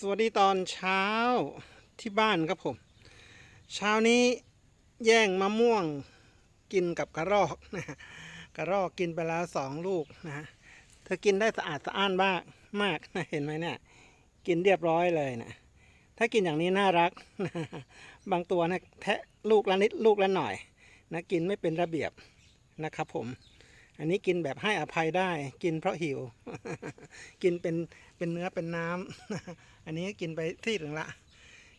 สวัสดีตอนเช้าที่บ้านครับผม เช้านี้แย่งมะม่วงกินกับกระรอกนะฮะกระรอกกินไปแล้วสองลูกนะฮะเธอกินได้สะอาดสะอ้านมากมากนะเห็นไหมเนี่ย กินเรียบร้อยเลยนะถ้ากินอย่างนี้น่ารักนะบางตัวนะแทะลูกละนิดลูกละหน่อยนะกินไม่เป็นระเบียบนะครับผม อันนี้กินแบบให้อภัยได้ กินเพราะหิว กินเป็นเป็นเนื้อเป็นน้ำอันนี้กินไปที่หนึ่งละ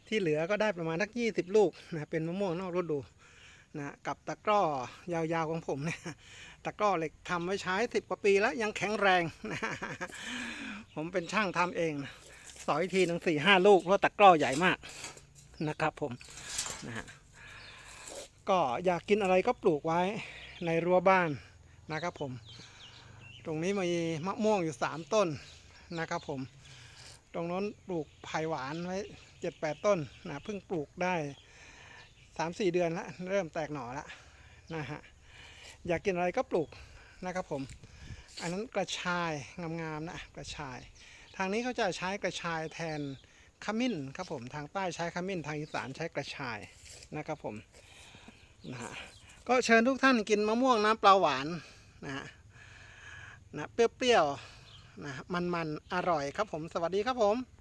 ที่เหลือก็ได้ประมาณทักยี่สิบลูกนะเป็นมะม่วงนอกฤดูนะกับตะกร้อยาวๆของผมเนี่ยตะกร้อเหล็กทำไว้ใช้สิบกว่าปีแล้วยังแข็งแรงนะผมเป็นช่างทำเองนะสอยทีหนึ่งสี่ห้าลูกเพราะตะกร้อใหญ่มากนะครับผมนะฮะก็อยากกินอะไรก็ปลูกไว้ในรั้วบ้าน นะครับผม ตรงนี้มีมะม่วงอยู่สามต้นนะครับผม ตรงโน้นปลูกไผ่หวานไว้เจ็ดแปดต้นนะเพิ่งปลูกได้สามสี่เดือนแล้วเริ่มแตกหน่อแล้วนะฮะอยากกินอะไรก็ปลูกนะครับผม อันนั้นกระชายงามๆนะกระชาย ทางนี้เขาจะใช้กระชายแทนขมิ้นครับผมทางใต้ใช้ขมิ้นทางอีสานใช้กระชายนะครับผมนะฮะก็เชิญทุกท่านกินมะม่วงน้ำปลาหวาน นะฮะนะเปรี้ยวๆนะมันๆอร่อยครับผมสวัสดีครับผม